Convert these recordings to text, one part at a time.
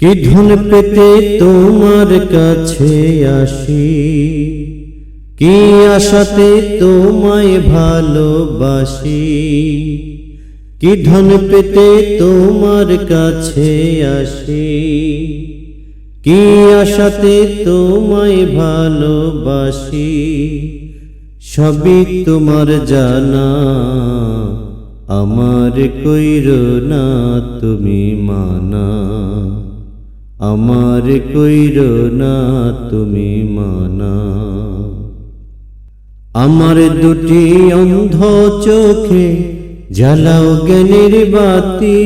কি ধন পেতে তোমার কাছে আসি? কি আশাতে তোমায় ভালোবাসি? কি ধন পেতে তোমার কাছে আসি? কি আশাতে তোমায় ভালোবাসি? সবই তোমার জানা, আমার কইর না তুমি মানা। আমার কইর না তুমি মানা। আমার দুটি অন্ধ চোখে জ্বালাও জ্ঞানের বাতি।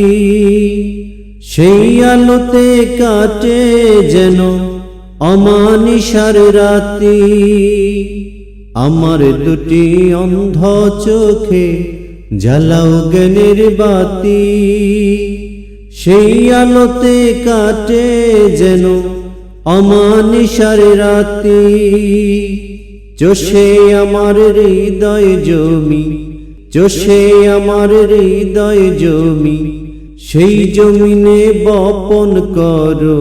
সেই আলোতে কাটে যেন অমানিসার রাতি। আমার দুটি অন্ধ চোখে জ্বালাও জ্ঞানের বাতি। সেই আলোতে কাটে যেন অমানিসার রাতি। চষে আমার হৃদয় জমি, চষে আমার হৃদয় জমি, সেই জমিনে বপন করো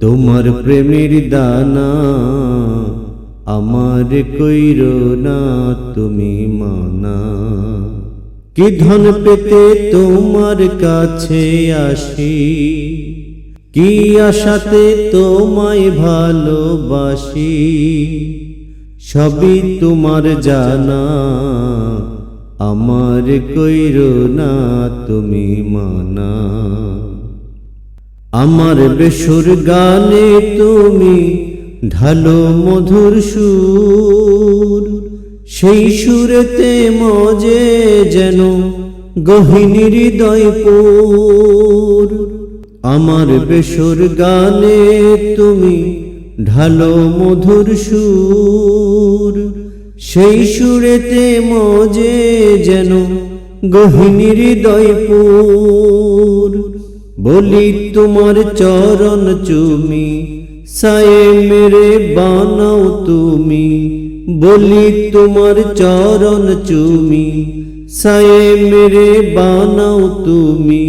তোমার প্রেমের দানা। আমার কইর না তুমি মানা। কি ধন পেতে তোমার কাছে আসি? কি আশাতে তোমায় ভালোবাসি? সবই তোমার জানা, আমার কইর না তুমি মানা। আমার বেসুর গানে তুমি ঢালো মধুর সুর সেই সুরেতে মজে যেন গহিনী হৃদয়পুর। আমার বেসুর গানে তুমি ঢালো মধুর সুর। সেই সুরেতে মজে যেন গহিনী হৃদয়পুর। বলি, তোমার চরণ চুমি সায়ে মেরে বানাও তুমি। বলি তোমার চরণ চুমি, সায়ে মেরে বানাও তুমি,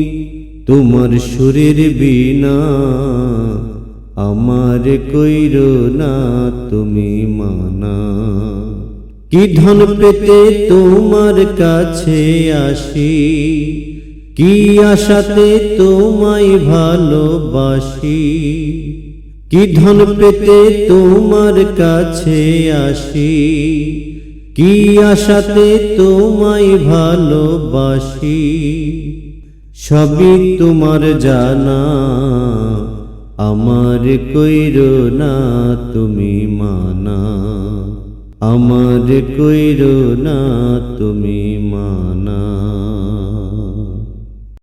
তোমার সুরের বিনা আমার কইর না তুমি মানা। কি ধন পেতে তোমার কাছে আসি, কি আশাতে তোমায় ভালোবাসি কি ধন পেতে তোমার কাছে আসি? কি আশাতে তোমায় ভালোবাসি? সবই তোমার জানা, আমার কইর না তুমি মানা। আমার কইর না তুমি মা